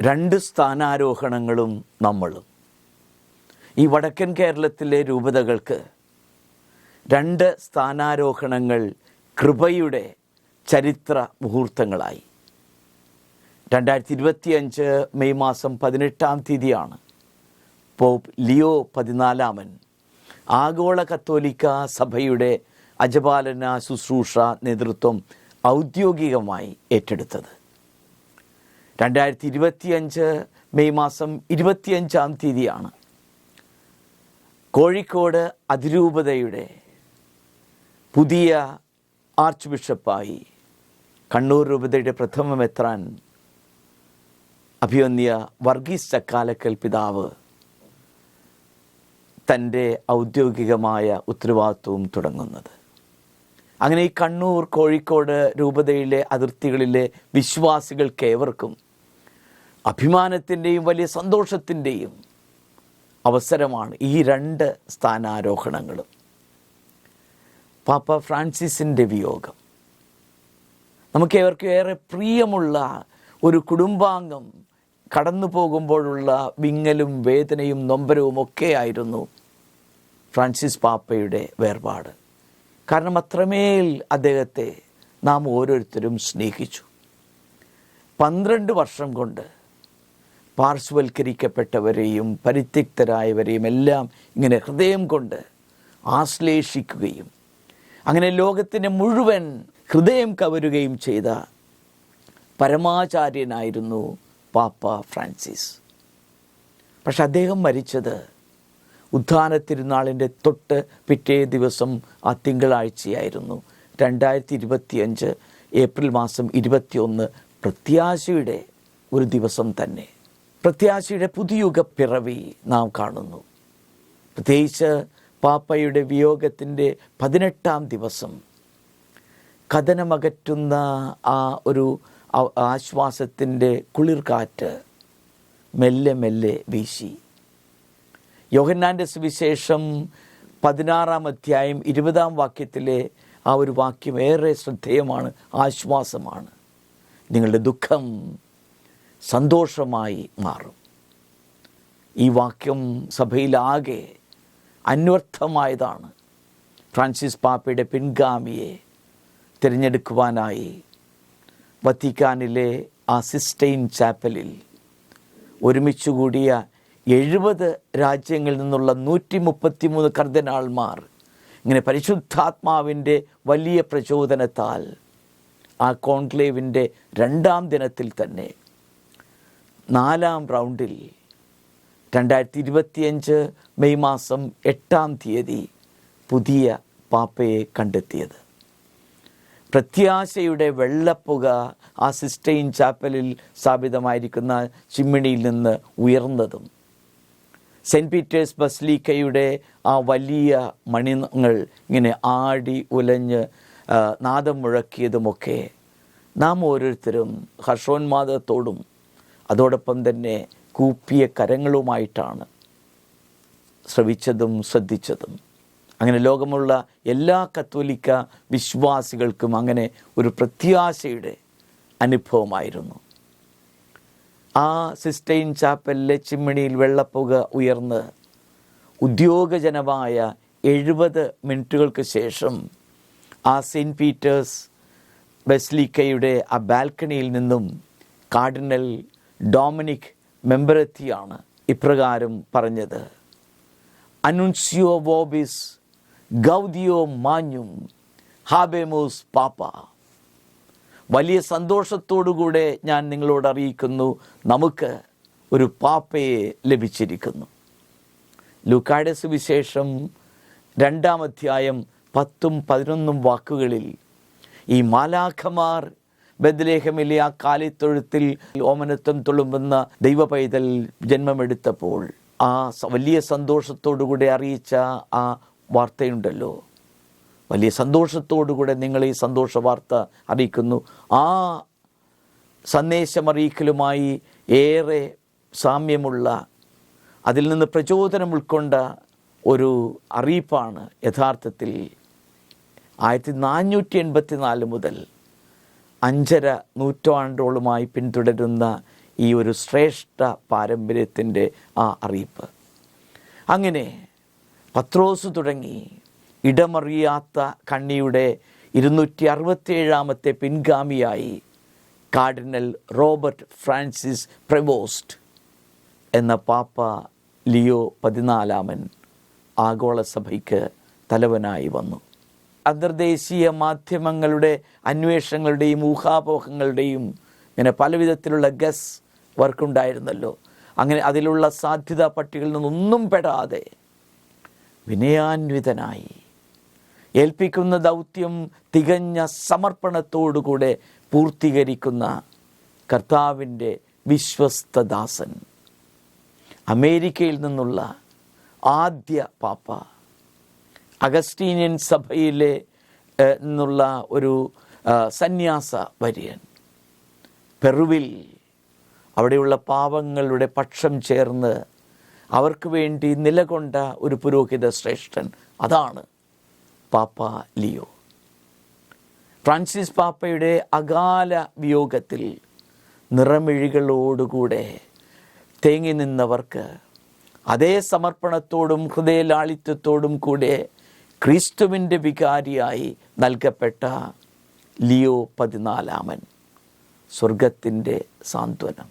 രണ്ട് സ്ഥാനാരോഹണങ്ങളും നമ്മളും. ഈ വടക്കൻ കേരളത്തിലെ രൂപതകൾക്ക് രണ്ട് സ്ഥാനാരോഹണങ്ങൾ കൃപയുടെ ചരിത്ര മുഹൂർത്തങ്ങളായി. രണ്ടായിരത്തി ഇരുപത്തിയഞ്ച് മെയ് മാസം പതിനെട്ടാം തീയതിയാണ് പോപ്പ് ലിയോ പതിനാലാമൻ ആഗോള കത്തോലിക്ക സഭയുടെ അജപാലന ശുശ്രൂഷ നേതൃത്വം ഔദ്യോഗികമായി ഏറ്റെടുത്തത്. രണ്ടായിരത്തി ഇരുപത്തിയഞ്ച് മെയ് മാസം ഇരുപത്തിയഞ്ചാം തീയതിയാണ്. കോഴിക്കോട് അതിരൂപതയുടെ പുതിയ ആർച്ച് ബിഷപ്പായി കണ്ണൂർ രൂപതയുടെ പ്രഥമ മെത്രാൻ അഭിവന്യ വർഗീസ് ചക്കാലക്കൽ പിതാവ് തന്റെ ഔദ്യോഗികമായ ഉത്തരവാദിത്വവും തുടങ്ങുന്നത്. അങ്ങനെ ഈ കണ്ണൂർ കോഴിക്കോട് രൂപതയിലെ അതിർത്തികളിലെ വിശ്വാസികൾക്കേവർക്കും അഭിമാനത്തിന്റെയും വലിയ സന്തോഷത്തിന്റെയും അവസരമാണ് ഈ രണ്ട് സ്ഥാനാരോഹണങ്ങളും. പാപ്പ ഫ്രാൻസിസിന്റെ വിയോഗം. നമുക്ക് ഏവർക്കും ഏറെ പ്രിയമുള്ള ഒരു കുടുംബാംഗം കടന്നു പോകുമ്പോഴുള്ള വിങ്ങലും വേദനയും നൊമ്പരവും ഒക്കെ ആയിരുന്നു ഫ്രാൻസിസ് പാപ്പയുടെ വേർപാട്. കാരണം അത്രമേൽ അദ്ദേഹത്തെ നാം ഓരോരുത്തരും സ്നേഹിച്ചു. പന്ത്രണ്ട് വർഷം കൊണ്ട് പാർശ്വവൽക്കരിക്കപ്പെട്ടവരെയും പരിത്യക്തരായവരെയും എല്ലാം ഇങ്ങനെ ഹൃദയം കൊണ്ട് ആശ്ലേഷിക്കുകയും അങ്ങനെ ലോകത്തിന്റെ മുഴുവൻ ഹൃദയം കവരുകയും ചെയ്ത പരമാചാര്യനായിരുന്നു പാപ്പ ഫ്രാൻസിസ്. പക്ഷെ അദ്ദേഹം മരിച്ചത് ഉദ്ധാന തിരുനാളിന്റെ തൊട്ട് പിറ്റേ ദിവസം ആ തിങ്കളാഴ്ചയായിരുന്നു. രണ്ടായിരത്തി ഇരുപത്തിയഞ്ച് ഏപ്രിൽ മാസം ഇരുപത്തിയൊന്ന് പ്രത്യാശയുടെ ഒരു ദിവസം തന്നെ. പ്രത്യാശയുടെ പുതുയുഗ പിറവി നാം കാണുന്നു. പ്രത്യേകിച്ച് പാപ്പയുടെ വിയോഗത്തിന്റെ പതിനെട്ടാം ദിവസം കഥനമകറ്റുന്ന ആ ഒരു ആശ്വാസത്തിന്റെ കുളിർകാറ്റ് മെല്ലെ മെല്ലെ വീശി. യോഹന്നാന്റെ സുവിശേഷം പതിനാറാം അധ്യായം ഇരുപതാം വാക്യത്തിലെ ആ ഒരു വാക്യം ഏറെ ശ്രദ്ധേയമാണ് ആശ്വാസമാണ്. നിങ്ങളുടെ ദുഃഖം സന്തോഷമായി മാറും. ഈ വാക്യം സഭയിലാകെ അന്വർത്ഥമായതാണ്. ഫ്രാൻസിസ് പാപ്പയുടെ പിൻഗാമിയെ തിരഞ്ഞെടുക്കുവാനായി വത്തിക്കാനിലെ ആ സിസ്റ്റൈൻ ചാപ്പലിൽ ഒരുമിച്ച് കൂടിയ എഴുപത് രാജ്യങ്ങളിൽ നിന്നുള്ള നൂറ്റി മുപ്പത്തിമൂന്ന് കർദിനാൾമാർ ഇങ്ങനെ പരിശുദ്ധാത്മാവിന്റെ വലിയ പ്രചോദനത്താൽ ആ കോൺക്ലേവിന്റെ രണ്ടാം ദിനത്തിൽ തന്നെ നാലാം റൗണ്ടിൽ രണ്ടായിരത്തി ഇരുപത്തിയഞ്ച് മെയ് മാസം എട്ടാം തീയതി പുതിയ പാപ്പയെ കണ്ടെത്തിയത്. പ്രത്യാശയുടെ വെള്ളപ്പുക ആ സിസ്റ്റൈൻ ചാപ്പലിൽ സ്ഥാപിതമായിരിക്കുന്ന ചിമ്മിണിയിൽ നിന്ന് ഉയർന്നതും സെന്റ് പീറ്റേഴ്സ് ബസ്ലീക്കയുടെ ആ വലിയ മണിങ്ങൾ ഇങ്ങനെ ആടി ഉലഞ്ഞ് നാദം മുഴക്കിയതുമൊക്കെ നാം ഓരോരുത്തരും ഹർഷോന്മാദത്തോടും അതോടൊപ്പം തന്നെ കൂപ്പിയ കരങ്ങളുമായിട്ടാണ് ശ്രവിച്ചതും ശ്രദ്ധിച്ചതും. അങ്ങനെ ലോകമുള്ള എല്ലാ കത്തോലിക്ക വിശ്വാസികൾക്കും അങ്ങനെ ഒരു പ്രത്യാശയുടെ അനുഭവമായിരുന്നു. ആ സിസ്റ്റൈൻ ചാപ്പലിലെ ചിമ്മിണിയിൽ വെള്ളപ്പുക ഉയർന്ന് ഉദ്യോഗജനമായ എഴുപത് മിനിറ്റുകൾക്ക് ശേഷം ആ സെയിന്റ് പീറ്റേഴ്സ് ബെസ്ലിക്കയുടെ ആ ബാൽക്കണിയിൽ നിന്നും കാർഡിനൽ ഡൊമിനിക് മെമ്പറത്തിയാണ് ഇപ്രകാരം പറഞ്ഞത്. അനുൻസിയോ വോബിസ് ഗൗദിയോ മാഞ്ഞും ഹാബേമോസ് പാപ്പ. വലിയ സന്തോഷത്തോടുകൂടെ ഞാൻ നിങ്ങളോട് അറിയിക്കുന്നു നമുക്ക് ഒരു പാപ്പയെ ലഭിച്ചിരിക്കുന്നു. ലൂക്കായുടെ സുവിശേഷം രണ്ടാം അധ്യായം പത്തും പതിനൊന്നും വാക്കുകളിൽ ഈ മാലാഖമാർ ബദ്ലേഹമിലെ ആ കാലിത്തൊഴുത്തിൽ ഓമനത്വം തുളുമ്പുന്ന ദൈവ പൈതൽ ജന്മമെടുത്തപ്പോൾ ആ വലിയ സന്തോഷത്തോടുകൂടെ അറിയിച്ച ആ വാർത്തയുണ്ടല്ലോ. വലിയ സന്തോഷത്തോടുകൂടെ നിങ്ങൾ ഈ സന്തോഷ വാർത്ത അറിയിക്കുന്നു. ആ സന്ദേശമറിയിക്കലുമായി ഏറെ സാമ്യമുള്ള അതിൽ നിന്ന് പ്രചോദനം ഉൾക്കൊണ്ട ഒരു അറിയിപ്പാണ് യഥാർത്ഥത്തിൽ ആയിരത്തി നാനൂറ്റി എൺപത്തി നാല് മുതൽ അഞ്ചര നൂറ്റാണ്ടോളമായി പിന്തുടരുന്ന ഈ ഒരു ശ്രേഷ്ഠ പാരമ്പര്യത്തിന്റെ ആ അറിയിപ്പ്. അങ്ങനെ പത്രോസ് തുടങ്ങി. ഇടമറിയാത്ത കണ്ണിയുടെ ഇരുന്നൂറ്റി അറുപത്തിയേഴാമത്തെ പിൻഗാമിയായി കാർഡിനൽ റോബർട്ട് ഫ്രാൻസിസ് പ്രവോസ്റ്റ് എന്ന പാപ്പ ലിയോ പതിനാലാമൻ ആഗോള സഭയ്ക്ക് തലവനായി വന്നു. അന്തർദേശീയ മാധ്യമങ്ങളുടെ അന്വേഷണങ്ങളുടെയും ഊഹാപോഹങ്ങളുടെയും ഇങ്ങനെ പലവിധത്തിലുള്ള ഗസ് വർക്കുണ്ടായിരുന്നല്ലോ. അങ്ങനെ അതിലുള്ള സാധ്യതാ പട്ടികളിൽ നിന്നൊന്നും പെടാതെ വിനയാന്വിതനായി. ഏൽപ്പിക്കുന്ന ദൗത്യം തികഞ്ഞ സമർപ്പണത്തോടുകൂടെ പൂർത്തീകരിക്കുന്ന കർത്താവിന്റെ വിശ്വസ്തദാസൻ. അമേരിക്കയിൽ നിന്നുള്ള ആദ്യ പാപ്പ. അഗസ്റ്റീനിയൻ സഭയിലെ നിന്നുള്ള ഒരു സന്യാസ വര്യൻ. പെറുവിൽ അവിടെയുള്ള പാവങ്ങളുടെ പക്ഷം ചേർന്ന് അവർക്ക് വേണ്ടി നിലകൊണ്ട ഒരു പുരോഹിത ശ്രേഷ്ഠൻ. അതാണ് പാപ്പ ലിയോ. ഫ്രാൻസിസ് പാപ്പയുടെ അകാല വിയോഗത്തിൽ നിറമിഴികളോടുകൂടെ തേങ്ങി നിന്നവർക്ക് അതേ സമർപ്പണത്തോടും ഹൃദയലാളിത്യത്തോടും കൂടെ ക്രിസ്തുവിന്റെ വികാരിയായി നൽകപ്പെട്ട ലിയോ പതിനാലാമൻ സ്വർഗത്തിന്റെ സാന്ത്വനം.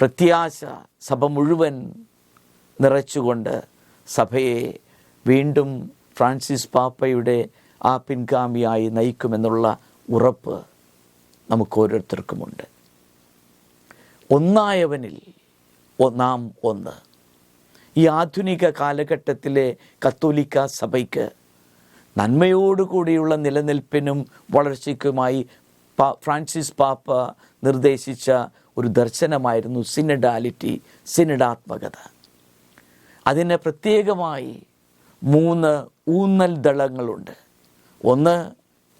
പ്രത്യാശ സഭ മുഴുവൻ നിറച്ചുകൊണ്ട് സഭയെ വീണ്ടും ഫ്രാൻസിസ് പാപ്പയുടെ ആ പിൻഗാമിയായി നയിക്കുമെന്നുള്ള ഉറപ്പ് നമുക്ക് ഓരോരുത്തർക്കുമുണ്ട് ഒന്നായവനിൽ നാം ഒന്ന്. ഈ ആധുനിക കാലഘട്ടത്തിലെ കത്തോലിക്ക സഭയ്ക്ക് നന്മയോടുകൂടിയുള്ള നിലനിൽപ്പിനും വളർച്ചയ്ക്കുമായി പാ ഫ്രാൻസിസ് പാപ്പ നിർദ്ദേശിച്ച ഒരു ദർശനമായിരുന്നു സിനഡാലിറ്റി സിനഡാത്മകത. അതിന് പ്രത്യേകമായി മൂന്ന് ഊന്നൽ ദളങ്ങളുണ്ട്. ഒന്ന്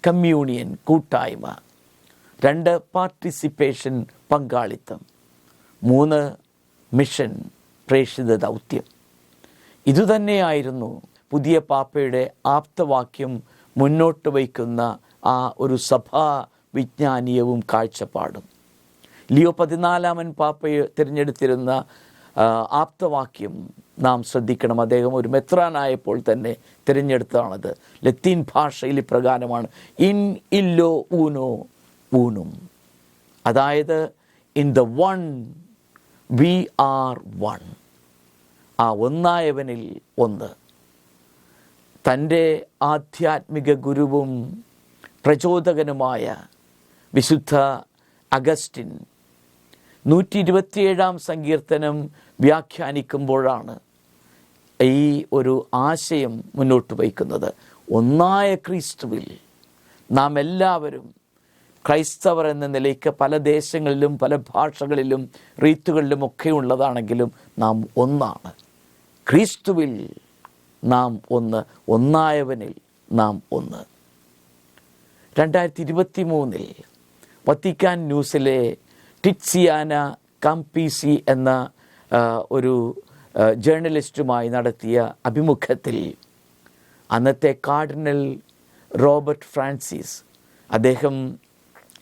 കമ്മ്യൂണിയൻ കൂട്ടായ്മ. രണ്ട് പാർട്ടിസിപ്പേഷൻ പങ്കാളിത്തം. മൂന്ന് മിഷൻ. പ്രേക്ഷിത ദൗത്യം. ഇതുതന്നെയായിരുന്നു പുതിയ പാപ്പയുടെ ആപ്തവാക്യം മുന്നോട്ട് വയ്ക്കുന്ന ആ ഒരു സഭാ വിജ്ഞാനീയവും കാഴ്ചപ്പാടും. ലിയോ പതിനാലാമൻ പാപ്പയെ തിരഞ്ഞെടുത്തിരുന്ന ആപ്തവാക്യം നാം ശ്രദ്ധിക്കണം. അദ്ദേഹം ഒരു മെത്രാനായപ്പോൾ തന്നെ തിരഞ്ഞെടുത്തതാണത്. ലത്തീൻ ഭാഷയിൽ ഇപ്രകാരമാണ് ഇൻ ഇല്ലോ ഊനോ ഊനും അതായത് in the one we are one. ആ ഒന്നായവനിൽ ഒന്ന്. തന്റെ ആധ്യാത്മിക ഗുരുവും പ്രചോദകനുമായ വിശുദ്ധ അഗസ്റ്റിൻ നൂറ്റി ഇരുപത്തിയേഴാം സങ്കീർത്തനം വ്യാഖ്യാനിക്കുമ്പോഴാണ് ഈ ഒരു ആശയം മുന്നോട്ട് വയ്ക്കുന്നത്. ഒന്നായ ക്രിസ്തുവിൽ നാം എല്ലാവരും ക്രൈസ്തവർ എന്ന നിലയ്ക്ക് പല ദേശങ്ങളിലും പല ഭാഷകളിലും റീത്തുകളിലും ഒക്കെ ഉള്ളതാണെങ്കിലും നാം ഒന്നാണ്. ക്രിസ്തുവിൽ നാം ഒന്ന് ഒന്നായവനിൽ നാം ഒന്ന്. രണ്ടായിരത്തി ഇരുപത്തി മൂന്നിൽ വത്തിക്കാൻ ന്യൂസിലെ ടിറ്റ്സിയാന കാംപീസി എന്ന ഒരു ജേർണലിസ്റ്റുമായി നടത്തിയ അഭിമുഖത്തിൽ അന്നത്തെ കാർഡിനൽ റോബർട്ട് ഫ്രാൻസിസ് അദ്ദേഹം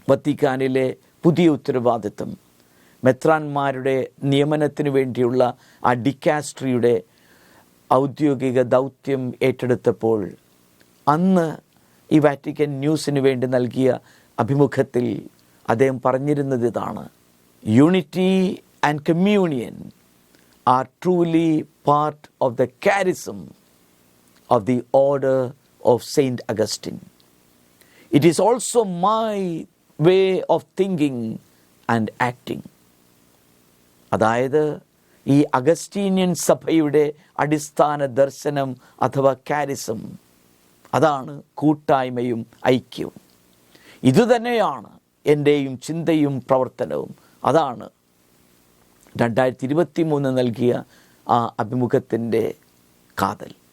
വത്തിക്കാനിലെ പുതിയ ഉത്തരവാദിത്വം മെത്രാന്മാരുടെ നിയമനത്തിന് വേണ്ടിയുള്ള ആ ഡിക്കാസ്ട്രിയുടെ ഔദ്യോഗിക ദൗത്യം ഏറ്റെടുത്തപ്പോൾ അന്ന് ഈ വാറ്റിക്കൻ ന്യൂസിന് വേണ്ടി നൽകിയ അഭിമുഖത്തിൽ അദ്ദേഹം പറഞ്ഞിരുന്നത് ഇതാണ്. Unity and communion are truly part of the charism of the order of Saint Augustine it is also my way of thinking and acting അതായത് ഈ അഗസ്റ്റീനിയൻ സഭയുടെ അടിസ്ഥാന ദർശനം അഥവാ കാരിസം അതാണ് കൂട്ടായ്മയും ഐക്യവും. ഇതുതന്നെയാണ് എന്റെയും ചിന്തയും പ്രവർത്തനവും. അതാണ് രണ്ടായിരത്തി ഇരുപത്തി മൂന്ന് നൽകിയ ആ അഭിമുഖത്തിന്റെ കാതൽ.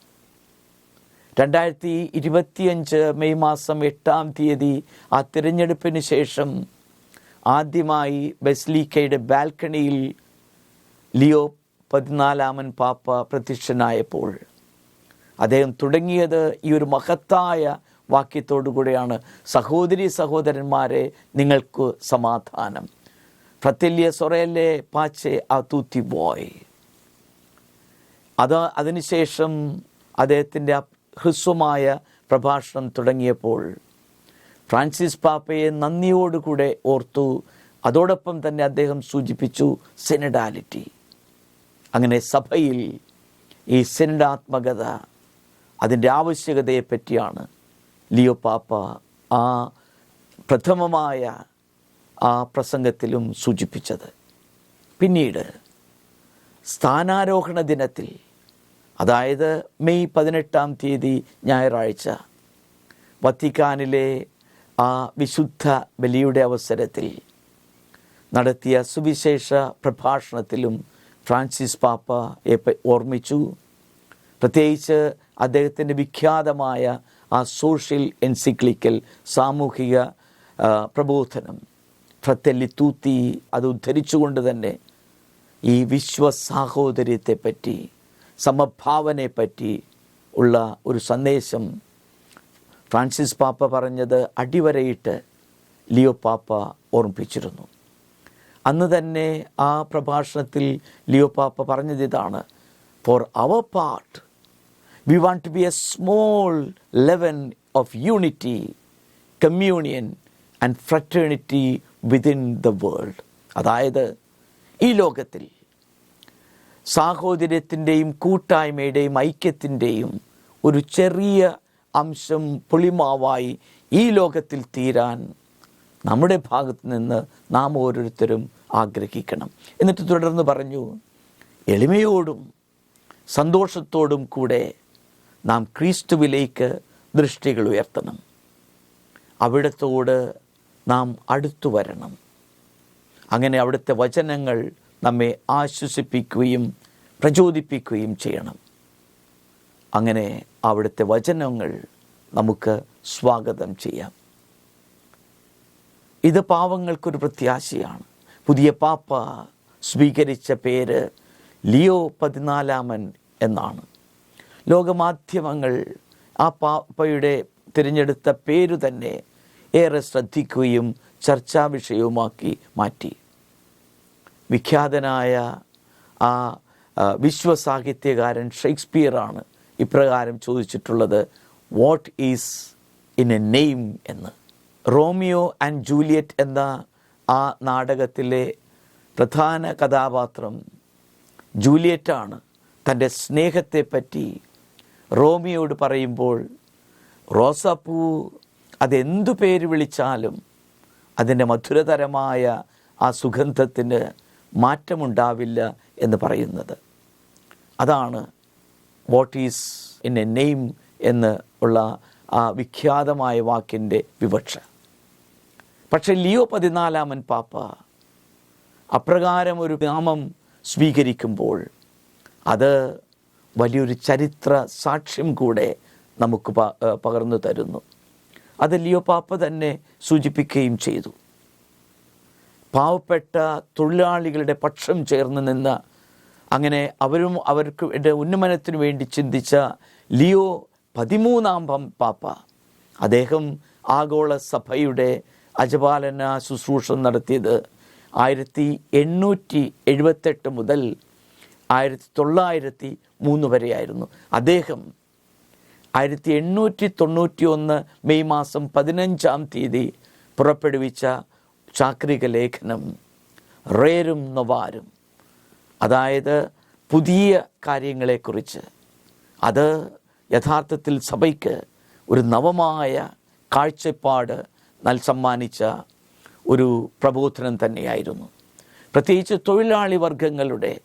രണ്ടായിരത്തി ഇരുപത്തിയഞ്ച് മെയ് മാസം എട്ടാം തീയതി ആ തിരഞ്ഞെടുപ്പിന് ശേഷം ആദ്യമായി ബെസ്ലീക്കയുടെ ബാൽക്കണിയിൽ ലിയോ പതിനാലാമൻ പാപ്പ പ്രത്യക്ഷനായപ്പോൾ അദ്ദേഹം തുടങ്ങിയത് ഈ ഒരു മഹത്തായ വാക്യത്തോടു കൂടെയാണ്. സഹോദരി സഹോദരന്മാരെ നിങ്ങൾക്ക് സമാധാനം. ഫ്രത്തില്യ സൊറേലെ പാച്ചെ ആ തൂത്തി ബോയ് അത് അതിനുശേഷം അദ്ദേഹത്തിന്റെ ഹ്രസ്വമായ പ്രഭാഷണം തുടങ്ങിയപ്പോൾ ഫ്രാൻസിസ് പാപ്പയെ നന്ദിയോടുകൂടെ ഓർത്തു അതോടൊപ്പം തന്നെ അദ്ദേഹം സൂചിപ്പിച്ചു സെനഡാലിറ്റി. അങ്ങനെ സഭയിൽ ഈ സെനഡാത്മകത അതിന്റെ ആവശ്യകതയെ പറ്റിയാണ് ലിയോ പാപ്പ ആ പ്രഥമമായ ആ പ്രസംഗത്തിലും സൂചിപ്പിച്ചത്. പിന്നീട് സ്ഥാനാരോഹണ ദിനത്തിൽ അതായത് മെയ് പതിനെട്ടാം തീയതി ഞായറാഴ്ച. വത്തിക്കാനിലെ ആ വിശുദ്ധ ബലിയുടെ അവസരത്തിൽ നടത്തിയ സുവിശേഷ പ്രഭാഷണത്തിലും ഫ്രാൻസിസ് പാപ്പ ഓർമ്മിച്ചു. പ്രത്യേകിച്ച് അദ്ദേഹത്തിന്റെ വിഖ്യാതമായ ആ സോഷ്യൽ എൻസിക്ലിക്കൽ സാമൂഹിക പ്രബോധനം ഫ്രത്തെല്ലി തൂത്തി അത് ഉദ്ധരിച്ചുകൊണ്ട് തന്നെ ഈ വിശ്വ സാഹോദര്യത്തെപ്പറ്റി സമഭാവനയെപ്പറ്റി ഉള്ള ഒരു സന്ദേശം ഫ്രാൻസിസ് പാപ്പ പറഞ്ഞത് അടിവരയിട്ട് ലിയോ പാപ്പ ഓർമ്മിപ്പിച്ചിരുന്നു. അന്ന് തന്നെ ആ പ്രഭാഷണത്തിൽ ലിയോ പാപ്പ പറഞ്ഞത് ഇതാണ് for our part we want to be a small leaven of unity communion and fraternity within the world അതായത് ഈ ലോകത്തിൽ സാഹോദര്യത്തിന്റെയും കൂട്ടായ്മയുടെയും ഐക്യത്തിന്റെയും ഒരു ചെറിയ അംശം പുളിമാവായി ഈ ലോകത്തിൽ തീരാൻ നമ്മുടെ ഭാഗത്ത് നിന്ന് നാം ഓരോരുത്തരും ആഗ്രഹിക്കണം. എന്നിട്ട് തുടർന്ന് പറഞ്ഞു എളിമയോടും സന്തോഷത്തോടും കൂടെ നാം ക്രിസ്തുവിലേക്ക് ദൃഷ്ടികൾ ഉയർത്തണം. അവിടത്തോട് നാം അടുത്തു വരണം. അങ്ങനെ അവിടുത്തെ വചനങ്ങൾ നമ്മെ ആശ്വസിപ്പിക്കുകയും പ്രചോദിപ്പിക്കുകയും ചെയ്യണം. അങ്ങനെ അവിടുത്തെ വചനങ്ങൾ നമുക്ക് സ്വാഗതം ചെയ്യാം. ഇത് പാവങ്ങൾക്കൊരു പ്രത്യാശയാണ്. പുതിയ പാപ്പ സ്വീകരിച്ച പേര് ലിയോ പതിനാലാമൻ എന്നാണ്. ലോകമാധ്യമങ്ങൾ ആ പാപ്പയുടെ തിരഞ്ഞെടുത്ത പേരു തന്നെ ഏറെ ശ്രദ്ധിക്കുകയും ചർച്ചാ വിഷയവുമാക്കി മാറ്റി. വിഖ്യാതനായ ആ വിശ്വസാഹിത്യകാരൻ ഷേക്സ്പിയറാണ് ഇപ്രകാരം ചോദിച്ചിട്ടുള്ളത് what is in a name എന്ന്. റോമിയോ ആൻഡ് ജൂലിയറ്റ് എന്ന ആ നാടകത്തിലെ പ്രധാന കഥാപാത്രം ജൂലിയറ്റാണ്. തന്റെ സ്നേഹത്തെപ്പറ്റി റോമിയോട് പറയുമ്പോൾ റോസാപ്പൂ അതെന്തു പേര് വിളിച്ചാലും അതിന്റെ മധുരതരമായ ആ സുഗന്ധത്തിന് മാറ്റമുണ്ടാവില്ല എന്ന് പറയുന്നത്. അതാണ് what is in a name എന്ന് ഉള്ള ആ വിഖ്യാതമായ വാക്കിന്റെ വിവക്ഷ. പക്ഷെ ലിയോ പതിനാലാമൻ പാപ്പ അപ്രകാരം ഒരു നാമം സ്വീകരിക്കുമ്പോൾ അത് വലിയൊരു ചരിത്ര സാക്ഷ്യം കൂടെ നമുക്ക് പകർന്നു തരുന്നു. അത് ലിയോ പാപ്പ തന്നെ സൂചിപ്പിക്കുകയും ചെയ്തു. പാവപ്പെട്ട തൊഴിലാളികളുടെ പക്ഷം ചേർന്ന് നിന്ന് അങ്ങനെ അവരും അവർക്ക് ഉന്നമനത്തിനു വേണ്ടി ചിന്തിച്ച ലിയോ പതിമൂന്നാം പാപ്പ. അദ്ദേഹം ആഗോള സഭയുടെ അജപാലന ശുശ്രൂഷ നടത്തിയത് ആയിരത്തി എണ്ണൂറ്റി എഴുപത്തെട്ട് മുതൽ ആയിരത്തി തൊള്ളായിരത്തി മൂന്ന് വരെയായിരുന്നു. അദ്ദേഹം ആയിരത്തി എണ്ണൂറ്റി തൊണ്ണൂറ്റി ഒന്ന് മെയ് മാസം പതിനഞ്ചാം തീയതി പുറപ്പെടുവിച്ച ചാക്രിക ലേഖനം റേരും നൊവാരും. അതായത് പുതിയ കാര്യങ്ങളെക്കുറിച്ച്. അത് യഥാർത്ഥത്തിൽ സഭയ്ക്ക് ഒരു നവമായ കാഴ്ചപ്പാട് നൽ സമ്മാനിച്ച ഒരു പ്രബോധനം തന്നെയായിരുന്നു. പ്രത്യേകിച്ച് തൊഴിലാളി വർഗങ്ങളുടെ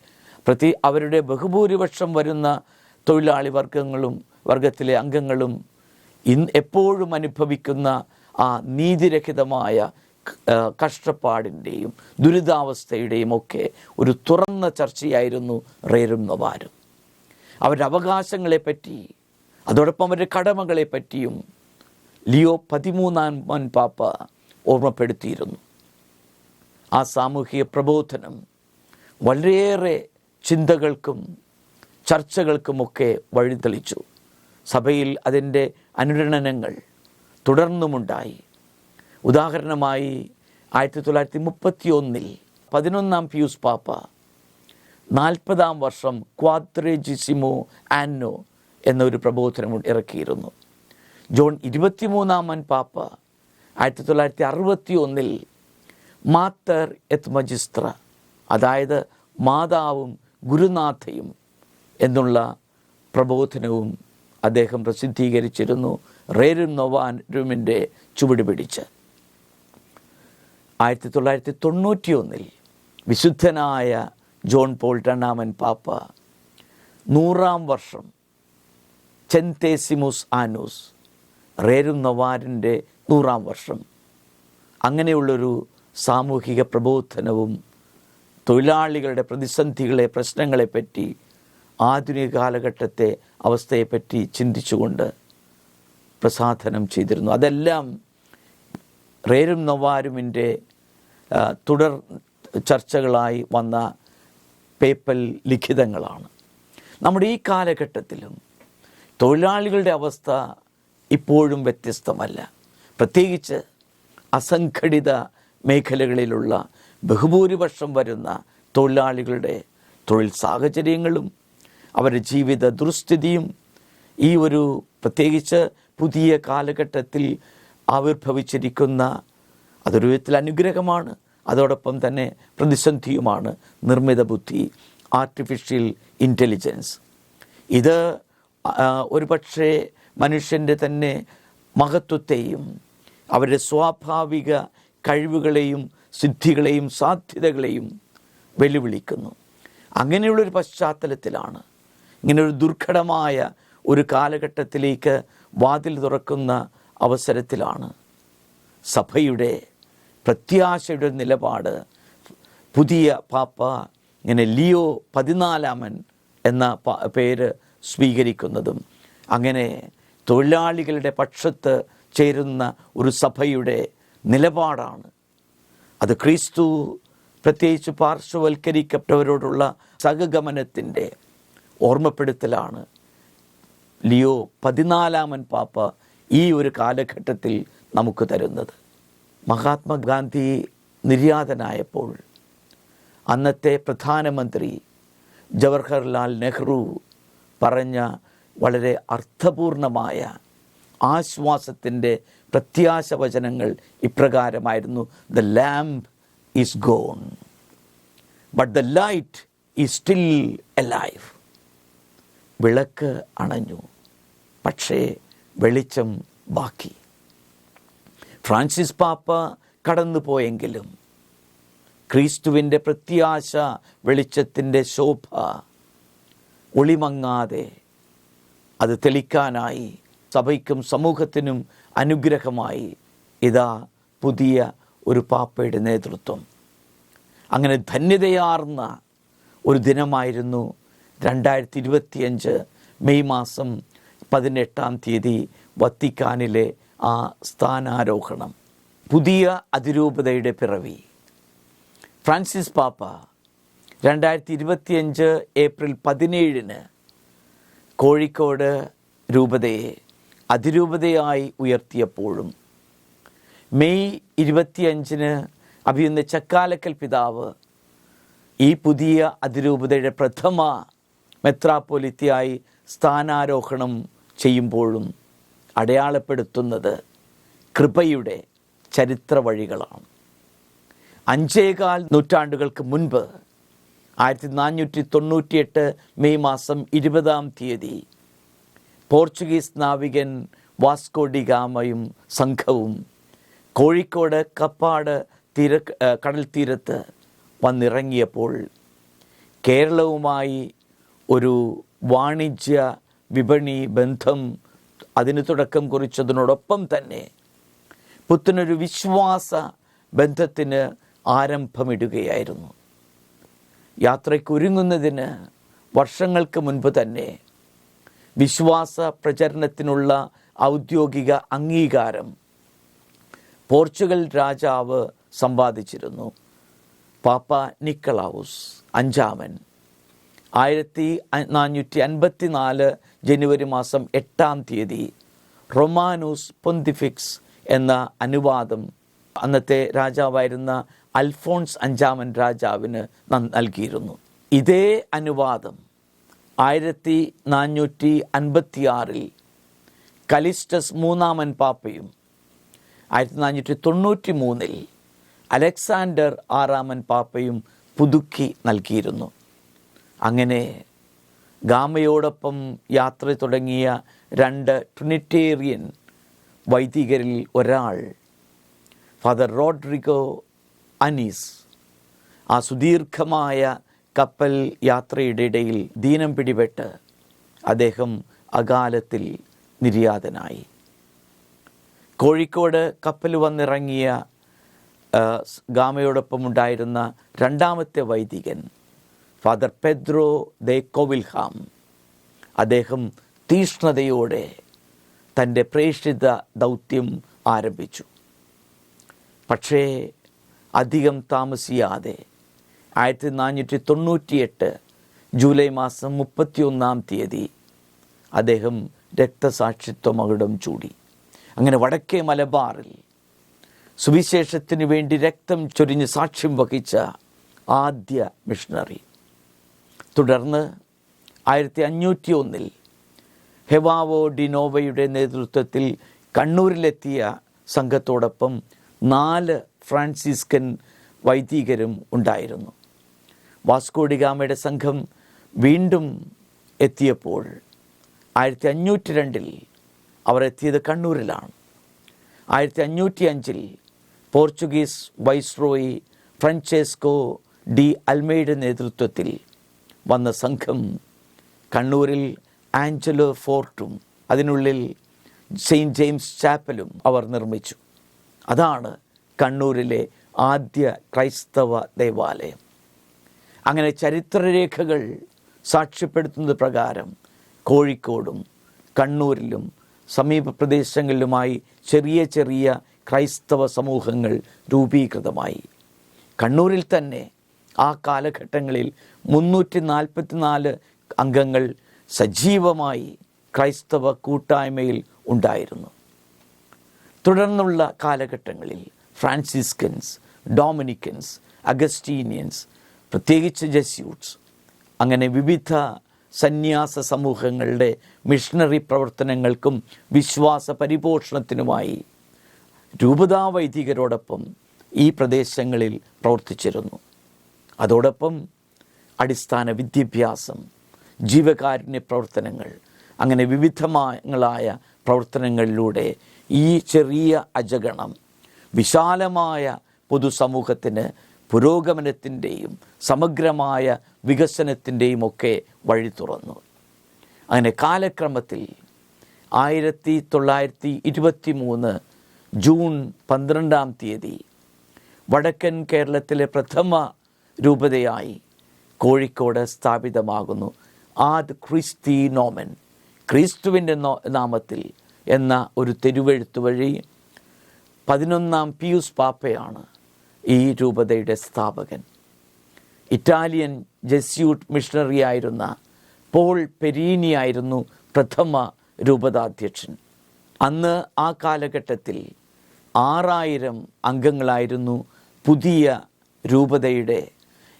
പ്രതി അവരുടെ ബഹുഭൂരിപക്ഷം വരുന്ന തൊഴിലാളി വർഗങ്ങളും വർഗത്തിലെ അംഗങ്ങളും ഇന്ന് എപ്പോഴും അനുഭവിക്കുന്ന ആ നീതിരഹിതമായ കഷ്ടപ്പാടിന്റെയും ദുരിതാവസ്ഥയുടെയും ഒക്കെ ഒരു തുറന്ന ചർച്ചയായിരുന്നു റേരും നവാരും. അവരുടെ അവകാശങ്ങളെപ്പറ്റി അതോടൊപ്പം അവരുടെ കടമകളെപ്പറ്റിയും ലിയോ പതിമൂന്നാം മൻ പാപ്പ ഓർമ്മപ്പെടുത്തിയിരുന്നു. ആ സാമൂഹിക പ്രബോധനം വളരെയേറെ ചിന്തകൾക്കും ചർച്ചകൾക്കുമൊക്കെ വഴിതെളിച്ചു. സഭയിൽ അതിന്റെ അനുരണനങ്ങൾ തുടർന്നുമുണ്ടായി. ഉദാഹരണമായി ആയിരത്തി തൊള്ളായിരത്തി മുപ്പത്തി ഒന്നിൽ പതിനൊന്നാം പിയൂസ് പാപ്പ നാൽപ്പതാം വർഷം ക്വാദ്രേജിസിമോ ആന്നോ എന്നൊരു പ്രബോധനം ഇറക്കിയിരുന്നു. ജോൺ ഇരുപത്തിമൂന്നാമൻ പാപ്പ ആയിരത്തി തൊള്ളായിരത്തി അറുപത്തി ഒന്നിൽ മാത്തർ എത് മജിസ്ത്ര അതായത് മാതാവും ഗുരുനാഥയും എന്നുള്ള പ്രബോധനവും അദ്ദേഹം പ്രസിദ്ധീകരിച്ചിരുന്നു റേരും നൊവാനുമിന്റെ ചുവട് പിടിച്ച്. ആയിരത്തി തൊള്ളായിരത്തി തൊണ്ണൂറ്റി ഒന്നിൽ വിശുദ്ധനായ ജോൺ പോൾ രണ്ടാമൻ പാപ്പ നൂറാം വർഷം ചെന്തേസിമുസ് ആനൂസ് റേരും നവാരിന്റെ നൂറാം വർഷം. അങ്ങനെയുള്ളൊരു സാമൂഹിക പ്രബോധനവും തൊഴിലാളികളുടെ പ്രതിസന്ധികളെ പ്രശ്നങ്ങളെപ്പറ്റി ആധുനിക കാലഘട്ടത്തെ അവസ്ഥയെപ്പറ്റി ചിന്തിച്ചുകൊണ്ട് പ്രസാധനം ചെയ്തിരുന്നു. അതെല്ലാം റേരും നവാരുമിന്റെ തുടർ ചർച്ചകളായി വന്ന പേപ്പൽ ലിഖിതങ്ങളാണ്. നമ്മുടെ ഈ കാലഘട്ടത്തിലും തൊഴിലാളികളുടെ അവസ്ഥ ഇപ്പോഴും വ്യത്യസ്തമല്ല. പ്രത്യേകിച്ച് അസംഘടിത മേഖലകളിലുള്ള ബഹുഭൂരിപക്ഷം വരുന്ന തൊഴിലാളികളുടെ തൊഴിൽ സാഹചര്യങ്ങളും അവരുടെ ജീവിത ദുർസ്ഥിതിയും ഈ ഒരു പ്രത്യേകിച്ച് പുതിയ കാലഘട്ടത്തിൽ ആവിർഭവിച്ചിരിക്കുന്ന അതൊരു വിധത്തിൽ അനുഗ്രഹമാണ്. അതോടൊപ്പം തന്നെ പ്രതിസന്ധിയുമാണ് നിർമ്മിത ബുദ്ധി ആർട്ടിഫിഷ്യൽ ഇന്റലിജൻസ് ഇത് ഒരു ഒരുപക്ഷെ മനുഷ്യന്റെ തന്നെ മഹത്വത്തെയും അവരുടെ സ്വാഭാവിക കഴിവുകളെയും സിദ്ധികളെയും സാധ്യതകളെയും വെല്ലുവിളിക്കുന്നു. അങ്ങനെയുള്ളൊരു പശ്ചാത്തലത്തിലാണ് ഇങ്ങനൊരു ദുർഘടമായ ഒരു കാലഘട്ടത്തിലേക്ക് വാതിൽ തുറക്കുന്ന അവസരത്തിലാണ് സഭയുടെ പ്രത്യാശയുടെ നിലപാട്. പുതിയ പാപ്പ ഇങ്ങനെ ലിയോ പതിനാലാമൻ എന്ന പേര് സ്വീകരിക്കുന്നതും അങ്ങനെ തൊഴിലാളികളുടെ പക്ഷത്ത് ചേരുന്ന ഒരു സഭയുടെ നിലപാടാണ്. അത് ക്രിസ്തു പ്രത്യേകിച്ച് പാർശ്വവൽക്കരിക്കപ്പെട്ടവരോടുള്ള സഹഗമനത്തിന്റെ ഓർമ്മപ്പെടുത്തലാണ്. ലിയോ പതിനാലാമൻ പാപ്പ ഈ ഒരു കാലഘട്ടത്തിൽ നമുക്ക് തരുന്നത്. മഹാത്മാഗാന്ധി നിര്യാതനായപ്പോൾ അന്നത്തെ പ്രധാനമന്ത്രി ജവഹർലാൽ നെഹ്റു പറഞ്ഞ വളരെ അർത്ഥപൂർണമായ ആശ്വാസത്തിന്റെ പ്രത്യാശ വചനങ്ങൾ ഇപ്രകാരമായിരുന്നു the lamp is gone but the light is still a life വിളക്ക് അണഞ്ഞു പക്ഷേ വെളിച്ചം ബാക്കി. ഫ്രാൻസിസ് പാപ്പ കടന്നുപോയെങ്കിലും ക്രിസ്തുവിന്റെ പ്രത്യാശ വെളിച്ചത്തിന്റെ ശോഭ ഒളിമങ്ങാതെ അത് തെളിക്കാനായി സഭയ്ക്കും സമൂഹത്തിനും അനുഗ്രഹമായി ഇതാ പുതിയ ഒരു പാപ്പയുടെ നേതൃത്വം. അങ്ങനെ ധന്യതയാർന്ന ഒരു ദിനമായിരുന്നു രണ്ടായിരത്തി ഇരുപത്തിയഞ്ച് മെയ് മാസം പതിനെട്ടാം തീയതി വത്തിക്കാനിലെ ആ സ്ഥാനാരോഹണം പുതിയ അതിരൂപതയുടെ പിറവി. ഫ്രാൻസിസ് പാപ്പ രണ്ടായിരത്തി ഇരുപത്തിയഞ്ച് ഏപ്രിൽ പതിനേഴിന് കോഴിക്കോട് രൂപതയെ അതിരൂപതയായി ഉയർത്തിയപ്പോഴും മെയ് ഇരുപത്തിയഞ്ചിന് അഭിയുന്ന ചക്കാലക്കൽ പിതാവ് ഈ പുതിയ അതിരൂപതയുടെ പ്രഥമ മെത്രാപ്പൊലിത്തിയായി സ്ഥാനാരോഹണം ചെയ്യുമ്പോഴും അടയാളപ്പെടുത്തുന്നത് കൃപയുടെ ചരിത്ര വഴികളാണ് അഞ്ചേകാൽ നൂറ്റാണ്ടുകൾക്ക് മുൻപ് ആയിരത്തി നാനൂറ്റി തൊണ്ണൂറ്റിയെട്ട് മെയ് മാസം ഇരുപതാം തീയതി പോർച്ചുഗീസ് നാവികൻ വാസ്കോ ഡിഗാമയും സംഘവും കോഴിക്കോട് കപ്പാട് തീര കടൽ തീരത്ത് വന്നിറങ്ങിയപ്പോൾ കേരളവുമായി ഒരു വാണിജ്യ വിപണി ബന്ധം അതിന് തുടക്കം കുറിച്ചതിനോടൊപ്പം തന്നെ പുത്തനൊരു വിശ്വാസ ബന്ധത്തിന് ആരംഭമിടുകയായിരുന്നു. യാത്രയ്ക്കൊരുങ്ങുന്നതിന് വർഷങ്ങൾക്ക് മുൻപ് തന്നെ വിശ്വാസ പ്രചരണത്തിനുള്ള ഔദ്യോഗിക അംഗീകാരം പോർച്ചുഗൽ രാജാവ് സമ്പാദിച്ചിരുന്നു. പാപ്പ നിക്കളാവുസ് അഞ്ചാമൻ. ആയിരത്തി നാനൂറ്റി അൻപത്തി നാല് ജനുവരി മാസം എട്ടാം തീയതി റൊമാനൂസ് പൊന്തിഫിക്സ് എന്ന അനുവാദം അന്നത്തെ രാജാവായിരുന്ന അൽഫോൺസ് അഞ്ചാമൻ രാജാവിന് നൽകിയിരുന്നു. ഇതേ അനുവാദം ആയിരത്തി നാനൂറ്റി അൻപത്തി ആറിൽ കലിസ്റ്റസ് മൂന്നാമൻ പാപ്പയും ആയിരത്തി നാനൂറ്റി തൊണ്ണൂറ്റി മൂന്നിൽ അലക്സാണ്ടർ ആറാമൻ പാപ്പയും പുതുക്കി നൽകിയിരുന്നു. അങ്ങനെ ഗാമയോടൊപ്പം യാത്ര തുടങ്ങിയ രണ്ട് ട്രിനിറ്റേറിയൻ വൈദികരിൽ ഒരാൾ ഫാദർ റോഡ്രിഗോ അനീസ്. ആ സുദീർഘമായ കപ്പൽ യാത്രയുടെ ഇടയിൽ ദീനം പിടിപെട്ട് അദ്ദേഹം അകാലത്തിൽ നിര്യാതനായി. കോഴിക്കോട് കപ്പൽ വന്നിറങ്ങിയ ഗാമയോടൊപ്പം ഉണ്ടായിരുന്ന രണ്ടാമത്തെ വൈദികൻ ഫാദർ പെദ്രോ ദേ കോവിൽഹാം അദ്ദേഹം തീഷ്ണതയോടെ തന്റെ പ്രേക്ഷിത ദൗത്യം ആരംഭിച്ചു. പക്ഷേ അധികം താമസിയാതെ ആയിരത്തി നാനൂറ്റി തൊണ്ണൂറ്റിയെട്ട് ജൂലൈ മാസം മുപ്പത്തിയൊന്നാം തീയതി അദ്ദേഹം രക്തസാക്ഷിത്വ മകുടം ചൂടി. അങ്ങനെ വടക്കേ മലബാറിൽ സുവിശേഷത്തിന് വേണ്ടി രക്തം ചൊരിഞ്ഞ് സാക്ഷ്യം വഹിച്ച ആദ്യ മിഷണറി തുടർന്ന് ആയിരത്തി അഞ്ഞൂറ്റി ഒന്നിൽ ഹെവാവോ ഡിനോവയുടെ നേതൃത്വത്തിൽ കണ്ണൂരിലെത്തിയ സംഘത്തോടൊപ്പം നാല് ഫ്രാൻസിസ്കൻ വൈദികരും ഉണ്ടായിരുന്നു. വാസ്കോഡിഗാമയുടെ സംഘം വീണ്ടും എത്തിയപ്പോൾ ആയിരത്തി അഞ്ഞൂറ്റി രണ്ടിൽ അവർ എത്തിയത് കണ്ണൂരിലാണ്. ആയിരത്തി അഞ്ഞൂറ്റി അഞ്ചിൽ പോർച്ചുഗീസ് വൈസ്രോയി ഫ്രാൻസെസ്കോ ഡി അൽമയുടെ നേതൃത്വത്തിൽ വന്ന സംഘം കണ്ണൂരിൽ ആഞ്ചലോ ഫോർട്ടും അതിനുള്ളിൽ സെയിന്റ് ജെയിംസ് ചാപ്പലും അവർ നിർമ്മിച്ചു. അതാണ് കണ്ണൂരിലെ ആദ്യ ക്രൈസ്തവ ദേവാലയം. അങ്ങനെ ചരിത്രരേഖകൾ സാക്ഷ്യപ്പെടുത്തുന്നത് പ്രകാരം കോഴിക്കോടും കണ്ണൂരിലും സമീപ പ്രദേശങ്ങളിലുമായി ചെറിയ ചെറിയ ക്രൈസ്തവ സമൂഹങ്ങൾ രൂപീകൃതമായി. കണ്ണൂരിൽ തന്നെ ആ കാലഘട്ടങ്ങളിൽ മുന്നൂറ്റി നാൽപ്പത്തിനാല് അംഗങ്ങൾ സജീവമായി ക്രൈസ്തവ കൂട്ടായ്മയിൽ ഉണ്ടായിരുന്നു. തുടർന്നുള്ള കാലഘട്ടങ്ങളിൽ ഫ്രാൻസിസ്കൻസ് ഡോമിനിക്കൻസ് അഗസ്റ്റീനിയൻസ് പ്രത്യേകിച്ച് ജസ്യൂട്ട്സ് അങ്ങനെ വിവിധ സന്യാസ സമൂഹങ്ങളുടെ മിഷണറി പ്രവർത്തനങ്ങൾക്കും വിശ്വാസ പരിപോഷണത്തിനുമായി രൂപതാ വൈദികരോടൊപ്പം ഈ പ്രദേശങ്ങളിൽ പ്രവർത്തിച്ചിരുന്നു. അതോടൊപ്പം അടിസ്ഥാന വിദ്യാഭ്യാസം ജീവകാരുണ്യ പ്രവർത്തനങ്ങൾ അങ്ങനെ വിവിധങ്ങളായ പ്രവർത്തനങ്ങളിലൂടെ ഈ ചെറിയ അജഗണം വിശാലമായ പൊതുസമൂഹത്തിന് പുരോഗമനത്തിന്റെയും സമഗ്രമായ വികസനത്തിന്റെയും ഒക്കെ വഴി തുറന്നു. അങ്ങനെ കാലക്രമത്തിൽ ആയിരത്തി തൊള്ളായിരത്തി ഇരുപത്തി മൂന്ന് ജൂൺ പന്ത്രണ്ടാം തീയതി വടക്കൻ കേരളത്തിലെ പ്രഥമ രൂപതയായി കോഴിക്കോട് സ്ഥാപിതമാകുന്നു. ആദ് ക്രിസ്തി നോമൻ. ക്രിസ്തുവിന്റെ നാമത്തിൽ എന്ന ഒരു തെരുവെഴുത്ത് വഴി പതിനൊന്നാം പിയൂസ് പാപ്പയാണ് ഈ രൂപതയുടെ സ്ഥാപകൻ. ഇറ്റാലിയൻ ജെസ്യൂട്ട് മിഷണറി ആയിരുന്ന പോൾ പെരീനി ആയിരുന്നു പ്രഥമ രൂപതാധ്യക്ഷൻ. അന്ന് ആ കാലഘട്ടത്തിൽ ആറായിരം അംഗങ്ങളായിരുന്നു പുതിയ രൂപതയുടെ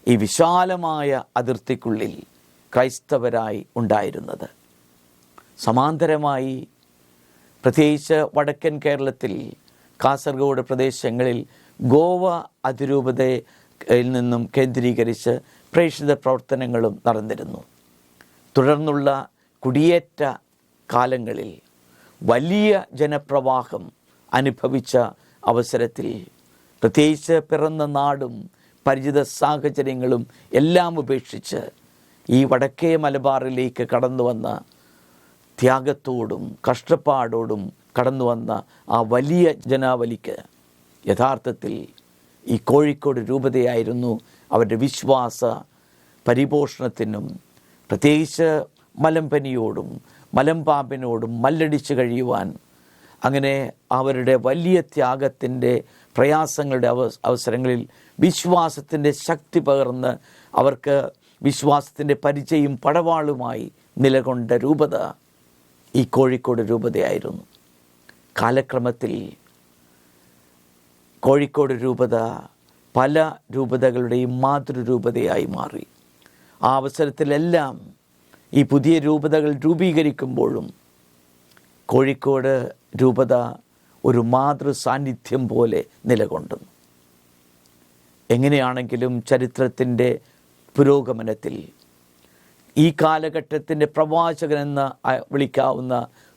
ഈ വിശാലമായ അതിർത്തിക്കുള്ളിൽ ക്രൈസ്തവരായി ഉണ്ടായിരുന്നത്. സമാന്തരമായി പ്രത്യേകിച്ച് വടക്കൻ കേരളത്തിൽ കാസർഗോഡ് പ്രദേശങ്ങളിൽ ഗോവ അതിരൂപതയിൽ നിന്നും കേന്ദ്രീകരിച്ച് പ്രേക്ഷിത പ്രവർത്തനങ്ങളും നടന്നിരുന്നു. തുടർന്നുള്ള കുടിയേറ്റ കാലങ്ങളിൽ വലിയ ജനപ്രവാഹം അനുഭവിച്ച അവസരത്തിൽ പ്രത്യേകിച്ച് പിറന്ന നാടും പരിചിത സാഹചര്യങ്ങളും എല്ലാം ഉപേക്ഷിച്ച് ഈ വടക്കേ മലബാറിലേക്ക് കടന്നു വന്ന ത്യാഗത്തോടും കഷ്ടപ്പാടോടും കടന്നു വന്ന ആ വലിയ ജനാവലിക്ക് യഥാർത്ഥത്തിൽ ഈ കോഴിക്കോട് രൂപതയായിരുന്നു അവരുടെ വിശ്വാസ പരിപോഷണത്തിനും പ്രത്യേകിച്ച് മലമ്പനിയോടും മലമ്പാമ്പിനോടും മല്ലടിച്ച് കഴിയുവാൻ അങ്ങനെ അവരുടെ വലിയ ത്യാഗത്തിന്റെ പ്രയാസങ്ങളുടെ അവ അവസരങ്ങളിൽ വിശ്വാസത്തിന്റെ ശക്തി പകർന്ന് അവർക്ക് വിശ്വാസത്തിന്റെ പരിചയം പടവാളുമായി നിലകൊണ്ട രൂപത ഈ കോഴിക്കോട് രൂപതയായിരുന്നു. കാലക്രമത്തിൽ കോഴിക്കോട് രൂപത പല രൂപതകളുടെയും മാതൃരൂപതയായി മാറി. ആ അവസരത്തിലെല്ലാം ഈ പുതിയ രൂപതകൾ രൂപീകരിക്കുമ്പോഴും കോഴിക്കോട് രൂപത ഒരു മാതൃ സാന്നിധ്യം പോലെ നിലകൊണ്ടുന്നു എങ്ങനെയാണെങ്കിലും ചരിത്രത്തിന്റെ പുരോഗമനത്തിൽ ഈ കാലഘട്ടത്തിന്റെ പ്രവാചകനെന്ന് വിളിക്കാവുന്ന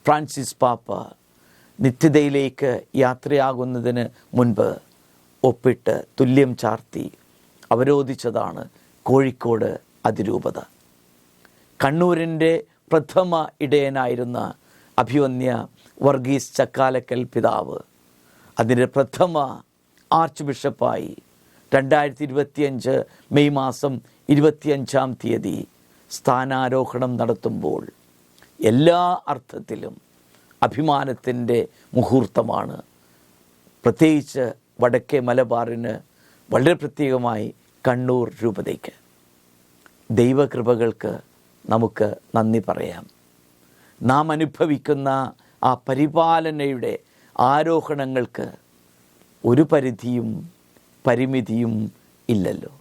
ഫ്രാൻസിസ് പാപ്പ നിത്യതയിലേക്ക് യാത്രയാകുന്നതിന് മുൻപ് ഒപ്പിട്ട് തുല്യം ചാർത്തി അവരോധിച്ചതാണ് കോഴിക്കോട് അതിരൂപത. കണ്ണൂരിന്റെ പ്രഥമ ഇടയനായിരുന്ന അഭിവന്യ വർഗീസ് ചക്കാലക്കൽ പിതാവ്. അതിന്റെ പ്രഥമ ആർച്ച് ബിഷപ്പായി രണ്ടായിരത്തി ഇരുപത്തിയഞ്ച് മെയ് മാസം ഇരുപത്തിയഞ്ചാം തീയതി സ്ഥാനാരോഹണം നടത്തുമ്പോൾ എല്ലാ അർത്ഥത്തിലും അഭിമാനത്തിന്റെ മുഹൂർത്തമാണ്. പ്രത്യേകിച്ച് വടക്കേ മലബാറിന് വളരെ പ്രത്യേകമായി കണ്ണൂർ രൂപതയ്ക്ക്. ദൈവകൃപകൾക്ക് നമുക്ക് നന്ദി പറയാം. നാം അനുഭവിക്കുന്ന ആ പരിപാലനയുടെ ആരോഹണങ്ങൾക്ക് ഒരു പരിധിയും പരിമിതിയും ഇല്ലല്ലോ.